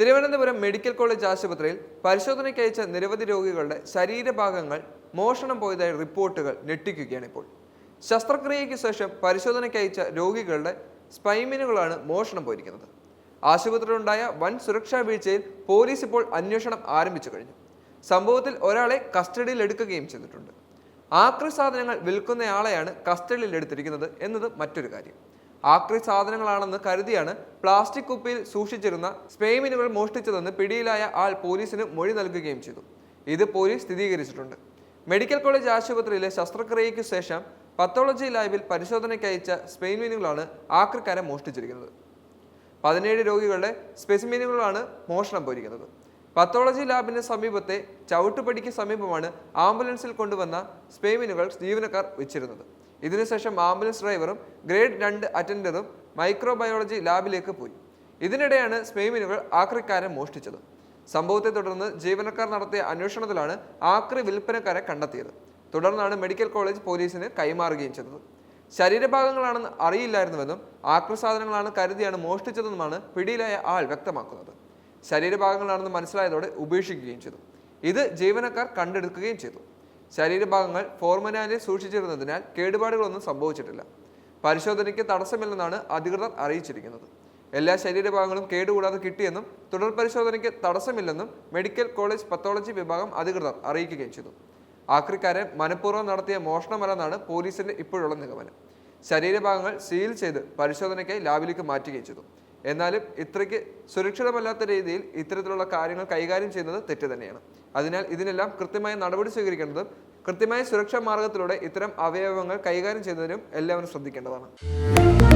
Thiruvananthapuram medical college ആശുപത്രിയിൽ പരിശോധനയ്ക്ക് അയച്ച നിരവധി രോഗികളുടെ ശരീരഭാഗങ്ങൾ മോഷണം പോയതായി റിപ്പോർട്ടുകൾ ഞെട്ടിക്കുകയാണ് ഇപ്പോൾ. ശസ്ത്രക്രിയയ്ക്ക് ശേഷം പരിശോധനയ്ക്ക് അയച്ച രോഗികളുടെ സ്പൈമിനുകളാണ് മോഷണം പോയിരിക്കുന്നത്. ആശുപത്രിയിലുണ്ടായ വൻ സുരക്ഷാ വീഴ്ചയിൽ പോലീസ് ഇപ്പോൾ അന്വേഷണം ആരംഭിച്ചു കഴിഞ്ഞു. സംഭവത്തിൽ ഒരാളെ കസ്റ്റഡിയിൽ എടുക്കുകയും ചെയ്തിട്ടുണ്ട്. ആക്രി സാധനങ്ങൾ വിൽക്കുന്നയാളെയാണ് കസ്റ്റഡിയിൽ എടുത്തിരിക്കുന്നത് എന്നത് മറ്റൊരു കാര്യം. ആക്രി സാധനങ്ങളാണെന്ന് കരുതിയാണ് പ്ലാസ്റ്റിക് കുപ്പിയിൽ സൂക്ഷിച്ചിരുന്ന സ്പെയിമിനുകൾ മോഷ്ടിച്ചതെന്ന് പിടിയിലായ ആൾ പോലീസിന് മൊഴി നൽകുകയും ചെയ്തു. ഇത് പോലീസ് സ്ഥിരീകരിച്ചിട്ടുണ്ട്. മെഡിക്കൽ കോളേജ് ആശുപത്രിയിലെ ശസ്ത്രക്രിയയ്ക്ക് ശേഷം പത്തോളജി ലാബിൽ പരിശോധനയ്ക്ക് അയച്ച സ്പെയിൻമീനുകളാണ് ആക്രിക്കാരെ മോഷ്ടിച്ചിരിക്കുന്നത്. പതിനേഴ് രോഗികളുടെ സ്പെസിമിനുകളാണ് മോഷണം പോയിരിക്കുന്നത് പത്തോളജി ലാബിന് സമീപത്തെ ചവിട്ടുപടിക്ക് സമീപമാണ് ആംബുലൻസിൽ കൊണ്ടുവന്ന സ്പെയിമിനുകൾ ജീവനക്കാർ വെച്ചിരുന്നത്. ഇതിനുശേഷം ആംബുലൻസ് ഡ്രൈവറും ഗ്രേഡ് രണ്ട് അറ്റൻഡറും മൈക്രോബയോളജി ലാബിലേക്ക് പോയി. ഇതിനിടെയാണ് സ്പെയിമിനുകൾ ആക്രിക്കാരെ മോഷ്ടിച്ചത്. സംഭവത്തെ തുടർന്ന് ജീവനക്കാർ നടത്തിയ അന്വേഷണത്തിലാണ് ആക്രി വിൽപ്പനക്കാരെ കണ്ടെത്തിയത്. തുടർന്നാണ് മെഡിക്കൽ കോളേജ് പോലീസിന് കൈമാറുകയും ചെയ്തത്. ശരീരഭാഗങ്ങളാണെന്ന് അറിയില്ലായിരുന്നുവെന്നും ആക്രി സാധനങ്ങളാണ് കരുതിയാണ് മോഷ്ടിച്ചതെന്നുമാണ് പിടിയിലായ ആൾ വ്യക്തമാക്കുന്നത്. ശരീരഭാഗങ്ങളാണെന്ന് മനസ്സിലായതോടെ ഉപേക്ഷിക്കുകയും ചെയ്തു. ഇത് ജീവനക്കാർ കണ്ടെടുക്കുകയും ചെയ്തു. ശരീരഭാഗങ്ങൾ ഫോർമനാലിൽ സൂക്ഷിച്ചിരുന്നതിനാൽ കേടുപാടുകളൊന്നും സംഭവിച്ചിട്ടില്ല. പരിശോധനയ്ക്ക് തടസ്സമില്ലെന്നാണ് അധികൃതർ അറിയിച്ചിരിക്കുന്നത്. എല്ലാ ശരീരഭാഗങ്ങളും കേടുകൂടാതെ കിട്ടിയെന്നും തുടർ പരിശോധനയ്ക്ക് തടസ്സമില്ലെന്നും മെഡിക്കൽ കോളേജ് പത്തോളജി വിഭാഗം അധികൃതർ അറിയിക്കുകയും ചെയ്തു. ആക്രിക്കാരെ മനഃപൂർവം നടത്തിയ മോഷണമല്ലെന്നാണ് പോലീസിന്റെ ഇപ്പോഴുള്ള നിഗമനം. ശരീരഭാഗങ്ങൾ സീൽ ചെയ്ത് പരിശോധനയ്ക്കായി ലാബിലേക്ക് മാറ്റുകയും ചെയ്തു. എന്നാലും ഇത്രയ്ക്ക് സുരക്ഷിതമല്ലാത്ത രീതിയിൽ ഇത്തരത്തിലുള്ള കാര്യങ്ങൾ കൈകാര്യം ചെയ്യുന്നത് തെറ്റ് തന്നെയാണ്. അതിനാൽ ഇതിനെല്ലാം കൃത്യമായ നടപടി സ്വീകരിക്കേണ്ടതും കൃത്യമായ സുരക്ഷാ മാർഗത്തിലൂടെ ഇത്തരം അവയവങ്ങൾ കൈകാര്യം ചെയ്യുന്നതിനും എല്ലാവരും ശ്രദ്ധിക്കേണ്ടതാണ്.